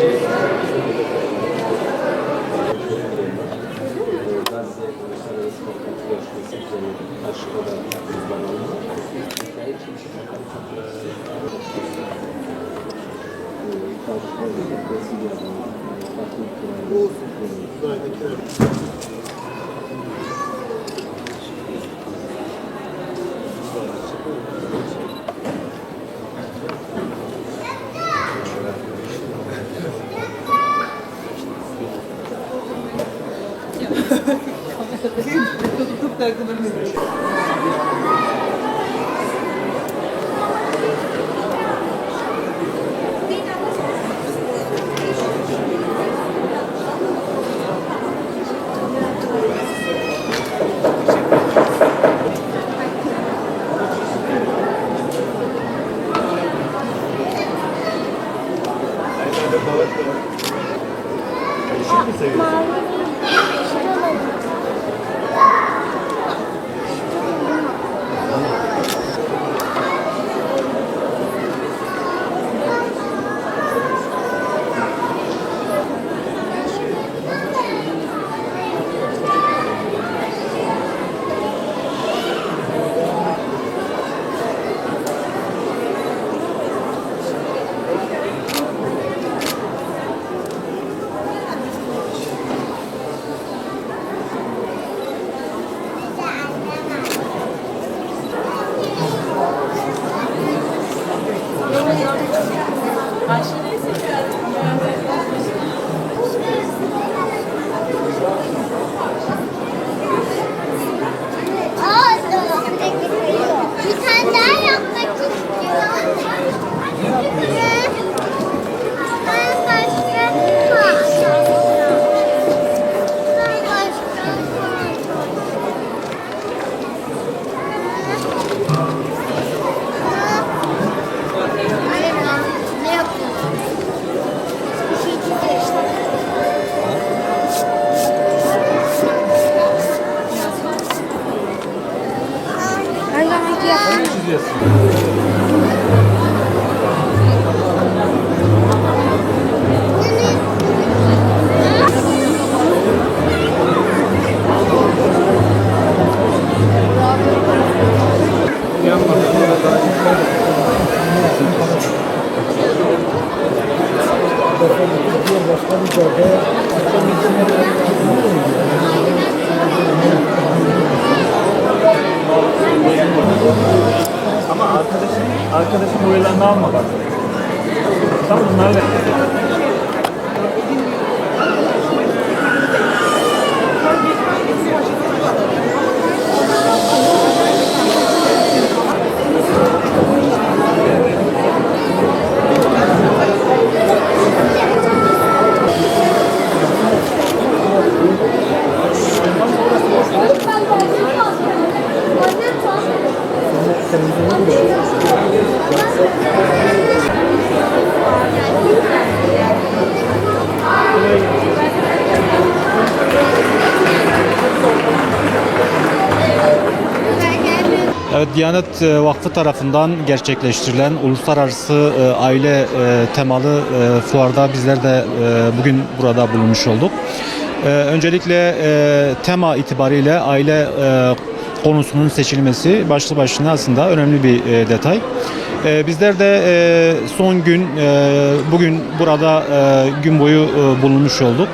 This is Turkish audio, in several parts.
Gazze Uluslararası Toplantı Görüşmesi üzerine aşağıda hızlanalım. Karşıda bir resim yazmalı. Farklı ülkelerde. Aa, Ama arkadaşın, arkadaşın boyalarını alma bak. Tamam bunlarla. Diyanet e, Vakfı tarafından gerçekleştirilen uluslararası e, aile e, temalı fuarda bizler de bugün burada bulunmuş olduk. Öncelikle tema itibariyle aile konusunun seçilmesi başlı başına aslında önemli bir detay. Bizler de son gün bugün burada gün boyu bulunmuş olduk.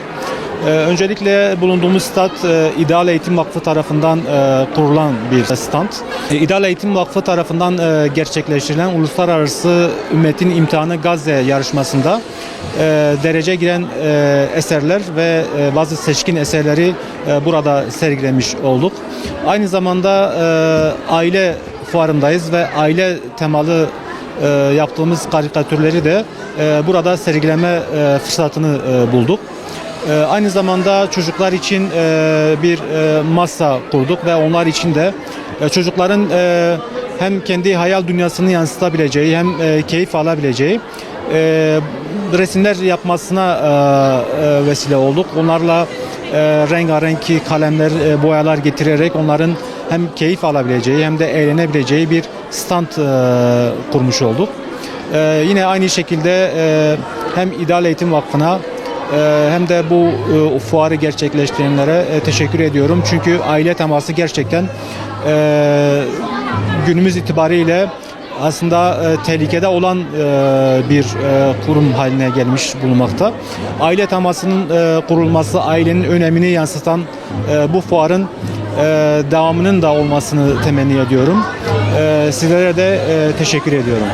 Ee, öncelikle bulunduğumuz stand e, İdeal Eğitim Vakfı tarafından e, kurulan bir stand. E, İdeal Eğitim Vakfı tarafından e, gerçekleştirilen Uluslararası Ümmetin İmtihanı Gazze yarışmasında e, derece giren e, eserler ve bazı seçkin eserleri burada sergilemiş olduk. Aynı zamanda aile fuarındayız ve aile temalı e, yaptığımız karikatürleri de burada sergileme fırsatını bulduk. Ee, Aynı zamanda çocuklar için e, bir e, masa kurduk ve onlar için de e, çocukların hem kendi hayal dünyasını yansıtabileceği hem keyif alabileceği resimler yapmasına vesile olduk. Onlarla e, rengarenk kalemler, boyalar getirerek onların hem keyif alabileceği hem de eğlenebileceği bir stand kurmuş olduk. Yine aynı şekilde hem İdeal Eğitim Vakfı'na hem de bu e, fuarı gerçekleştirenlere e, teşekkür ediyorum. Çünkü aile teması gerçekten e, günümüz itibariyle aslında e, tehlikede olan e, bir e, kurum haline gelmiş bulunmakta. Aile temasının e, kurulması, ailenin önemini yansıtan e, bu fuarın e, devamının da olmasını temenni ediyorum. E, sizlere de e, teşekkür ediyorum.